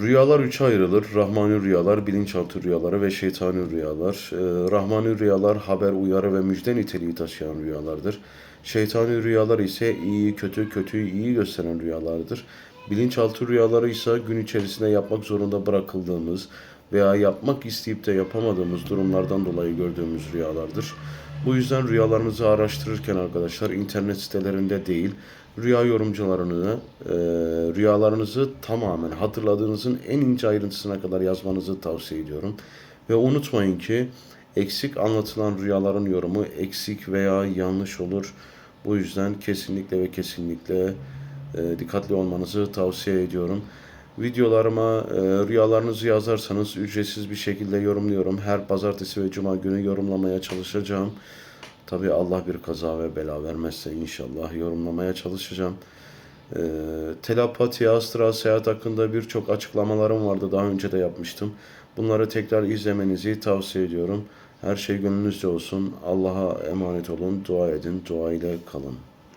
Rüyalar üçe ayrılır. Rahmani rüyalar, bilinçaltı rüyaları ve şeytani rüyalar. Ee, Rahmani rüyalar haber, uyarı ve müjde niteliği taşıyan rüyalardır. Şeytani rüyalar ise iyi, kötü, kötüyü iyi gösteren rüyalardır. Bilinçaltı rüyaları ise gün içerisinde yapmak zorunda bırakıldığımız veya yapmak isteyip de yapamadığımız durumlardan dolayı gördüğümüz rüyalardır. Bu yüzden rüyalarınızı araştırırken arkadaşlar internet sitelerinde değil, rüya yorumcularını, e, rüyalarınızı tamamen hatırladığınızın en ince ayrıntısına kadar yazmanızı tavsiye ediyorum. Ve unutmayın ki eksik anlatılan rüyaların yorumu eksik veya yanlış olur. Bu yüzden kesinlikle ve kesinlikle e, dikkatli olmanızı tavsiye ediyorum. Videolarıma e, rüyalarınızı yazarsanız ücretsiz bir şekilde yorumluyorum. Her pazartesi ve cuma günü yorumlamaya çalışacağım. Tabi Allah bir kaza ve bela vermezse inşallah yorumlamaya çalışacağım. E, telepati, astral seyahat hakkında birçok açıklamalarım vardı. Daha önce de yapmıştım. Bunları tekrar izlemenizi tavsiye ediyorum. Her şey gönlünüzce olsun. Allah'a emanet olun. Dua edin. Dua ile kalın.